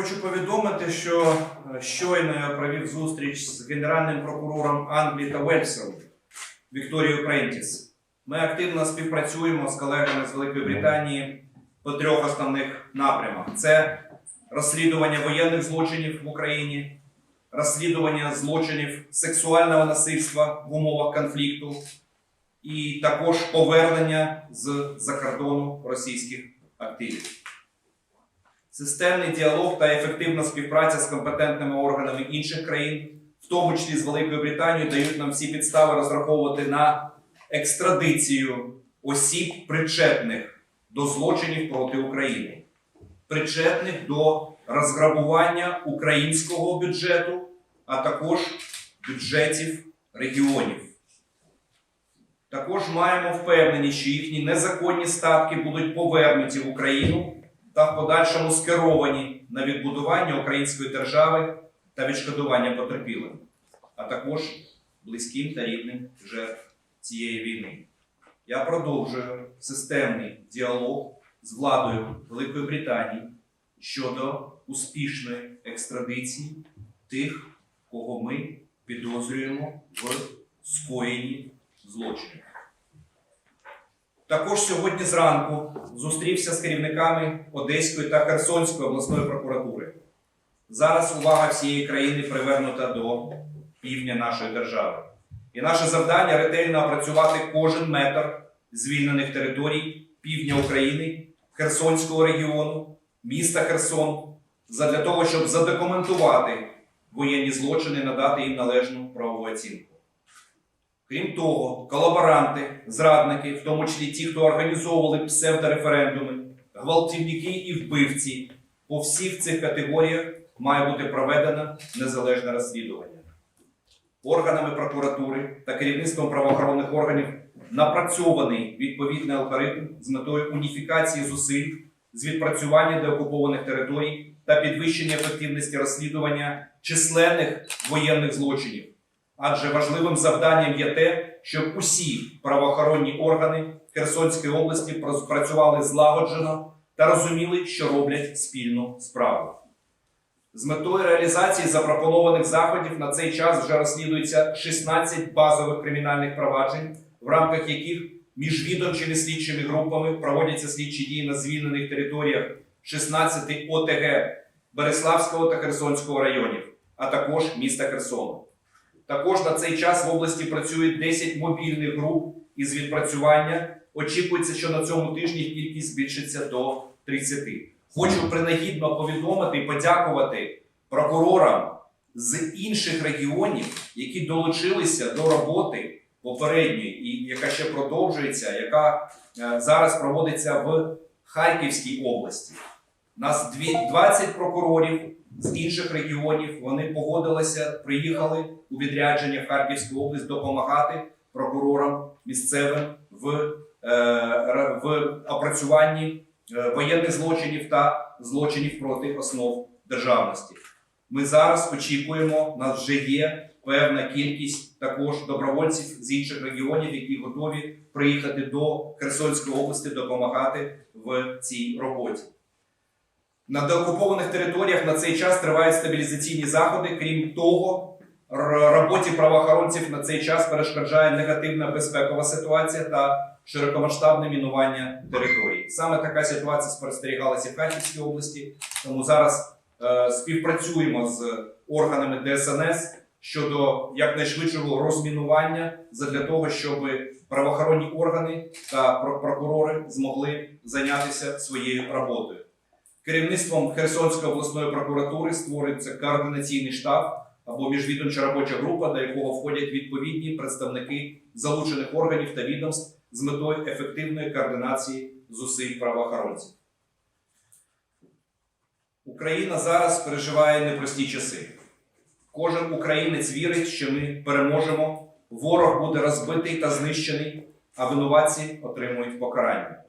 Хочу повідомити, що е, щойно я провів зустріч з генеральним прокурором Англії та Вельсом Вікторією Прентіс. Ми активно співпрацюємо з колегами з Великої Британії по трьох основних напрямах: це розслідування воєнних злочинів в Україні, розслідування злочинів сексуального насильства в умовах конфлікту, і також повернення з-за кордону російських активів. Системний діалог та ефективна співпраця з компетентними органами інших країн, в тому числі з Великою Британією, дають нам всі підстави розраховувати на екстрадицію осіб, причетних до злочинів проти України, причетних до розграбування українського бюджету, а також бюджетів регіонів. Також маємо впевненість, що їхні незаконні статки будуть повернуті в Україну та в подальшому скеровані на відбудування української держави та відшкодування потерпілим, а також близьким та рідним жертв цієї війни. Я продовжую системний діалог з владою Великої Британії щодо успішної екстрадиції тих, кого ми підозрюємо в скоєнні злочинів. Також сьогодні зранку зустрівся з керівниками Одеської та Херсонської обласної прокуратури. Зараз увага всієї країни привернута до півдня нашої держави. І наше завдання ретельно опрацювати кожен метр звільнених територій півдня України, Херсонського регіону, міста Херсон, задля того, щоб задокументувати воєнні злочини надати їм належну правову оцінку. Крім того, колаборанти, зрадники, в тому числі ті, хто організовували псевдореферендуми, гвалтівники і вбивці, по всіх цих категоріях має бути проведено незалежне розслідування. Органами прокуратури та керівництвом правоохоронних органів напрацьований відповідний алгоритм з метою уніфікації зусиль з відпрацювання деокупованих територій та підвищення ефективності розслідування численних воєнних злочинів. Адже важливим завданням є те, щоб усі правоохоронні органи Херсонської області працювали злагоджено та розуміли, що роблять спільну справу. З метою реалізації запропонованих заходів на цей час вже розслідується 16 базових кримінальних проваджень, в рамках яких міжвідомчими слідчими групами проводяться слідчі дії на звільнених територіях 16 ОТГ Береславського та Херсонського районів, а також міста Херсону. Також на цей час в області працює 10 мобільних груп із відпрацювання. Очікується, що на цьому тижні кількість збільшиться до 30. Хочу принагідно повідомити і подякувати прокурорам з інших регіонів, які долучилися до роботи попередньої, і яка ще продовжується, яка е, зараз проводиться в Харківській області. Нас дві- 20 прокурорів з інших регіонів вони погодилися, приїхали у відрядження в Харківську область допомагати прокурорам місцевим в, е, в опрацюванні е, воєнних злочинів та злочинів проти основ державності. Ми зараз очікуємо, у нас вже є певна кількість також добровольців з інших регіонів, які готові приїхати до Херсонської області допомагати в цій роботі. На деокупованих територіях на цей час тривають стабілізаційні заходи. Крім того, роботі правоохоронців на цей час перешкоджає негативна безпекова ситуація та широкомасштабне мінування територій. Саме така ситуація спостерігалася в Харківській області. Тому зараз е, співпрацюємо з органами ДСНС щодо якнайшвидшого розмінування задля того, щоб правоохоронні органи та прокурори змогли зайнятися своєю роботою. Керівництвом Херсонської обласної прокуратури створюється координаційний штаб або міжвідомча робоча група, до якого входять відповідні представники залучених органів та відомств з метою ефективної координації зусиль правоохоронців. Україна зараз переживає непрості часи. Кожен українець вірить, що ми переможемо, ворог буде розбитий та знищений, а винуватці отримують покарання.